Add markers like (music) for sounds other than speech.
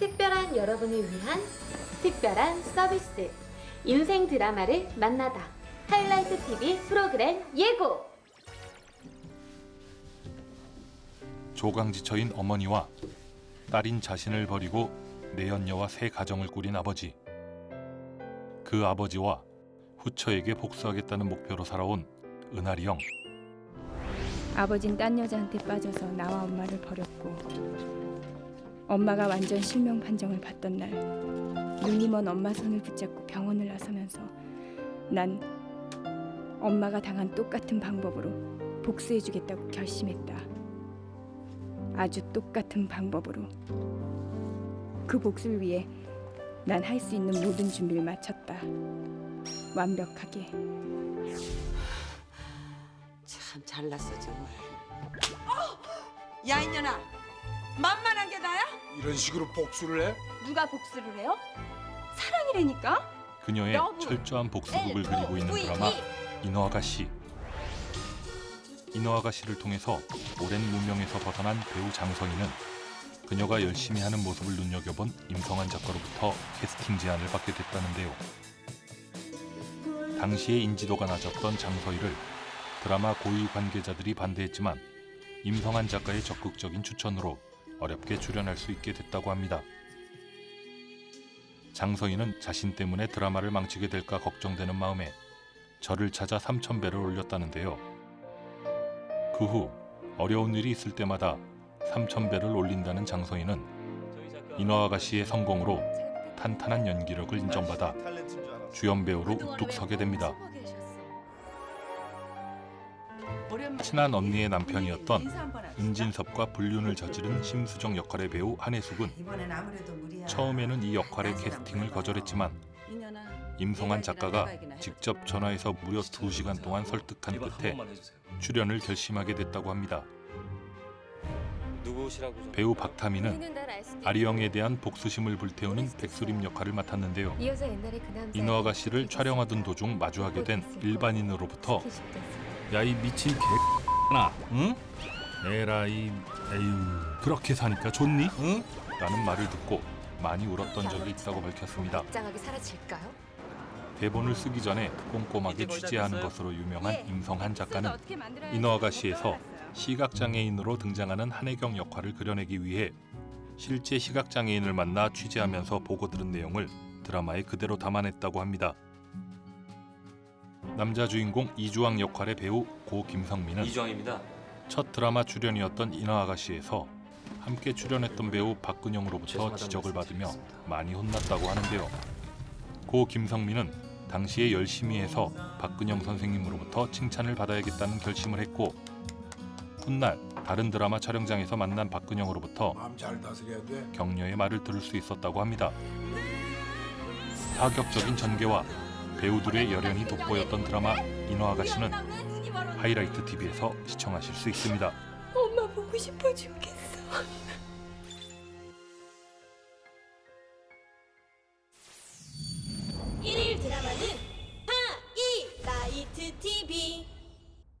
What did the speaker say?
특별한 여러분을 위한 특별한 서비스. 인생 드라마를 만나다. 하이라이트 TV 프로그램 예고! 조강지처인 어머니와 딸인 자신을 버리고 내연녀와 새 가정을 꾸린 아버지. 그 아버지와 후처에게 복수하겠다는 목표로 살아온 은하리 형. 아버진 딴 여자한테 빠져서 나와 엄마를 버렸고 엄마가 완전 실명 판정을 받던 날 눈이 먼 엄마 손을 붙잡고 병원을 나서면서 난 엄마가 당한 똑같은 방법으로 복수해주겠다고 결심했다. 아주 똑같은 방법으로 그 복수를 위해 난 할 수 있는 모든 준비를 마쳤다. 완벽하게. 참 잘났어 정말. 야 이년아, 만만한 게 나야? 이런 식으로 복수를 해? 누가 복수를 해요? 사랑이라니까? 그녀의 여보. 철저한 복수극을 그리고 있는 V, 드라마 E. 인어 아가씨. 인어 아가씨를 통해서 오랜 무명에서 벗어난 배우 장성희는 그녀가 열심히 하는 모습을 눈여겨본 임성환 작가로부터 캐스팅 제안을 받게 됐다는데요. 당시에 인지도가 낮았던 장서희를 드라마 고위 관계자들이 반대했지만 임성환 작가의 적극적인 추천으로 어렵게 출연할 수 있게 됐다고 합니다. 장서희는 자신 때문에 드라마를 망치게 될까 걱정되는 마음에 저를 찾아 3,000배를 올렸다는데요. 그 후 어려운 일이 있을 때마다 3,000배를 올린다는 장서희는 인어 아가씨의 성공으로 탄탄한 연기력을 인정받아 주연 배우로 우뚝 서게 됩니다. 친한 언니의 남편이었던 은진섭과 불륜을 저지른 심수정 역할의 배우 한혜숙은. 처음에는 이 역할의 캐스팅을 거절했지만 임성환 작가가 직접 전화해서 무려 2시간 동안 설득한 끝에 출연을 결심하게 됐다고 합니다. 배우 박타미는 아리영에 대한 복수심을 불태우는 백수림 역할을 맡았는데요. 그 인어 아가씨를 촬영하던 도중 마주하게 된 일반인으로부터 야 이 미친 개나 응? 에라 이 에휴 그렇게 사니까 좋니? 응? 라는 말을 듣고 많이 울었던 적이 있다고 밝혔습니다. 사라질까요? 대본을 쓰기 전에 꼼꼼하게 취재하는 것으로 유명한 임성한 작가는 인어 아가씨에서 시각장애인으로 등장하는 한혜경 역할을 그려내기 위해 실제 시각장애인을 만나 취재하면서 보고 들은 내용을 드라마에 그대로 담아냈다고 합니다. 남자 주인공 이주왕 역할의 배우 고 김성민은 이주왕입니다. 첫 드라마 출연이었던 인어 아가씨에서 함께 출연했던 배우 박근영으로부터 지적을 받으며 많이 혼났다고 하는데요. 고 김성민은 당시에 열심히 해서 박근영 선생님으로부터 칭찬을 받아야겠다는 결심을 했고 훗날 다른 드라마 촬영장에서 만난 박근영으로부터. 격려의 말을 들을 수 있었다고 합니다. 파격적인 전개와 배우들의 열연이 돋보였던 드라마 인어 아가씨는 하이라이트 TV에서 시청하실 수 있습니다. 엄마 보고 싶어 죽겠어. (laughs) 일일 드라마는 하이라이트 TV.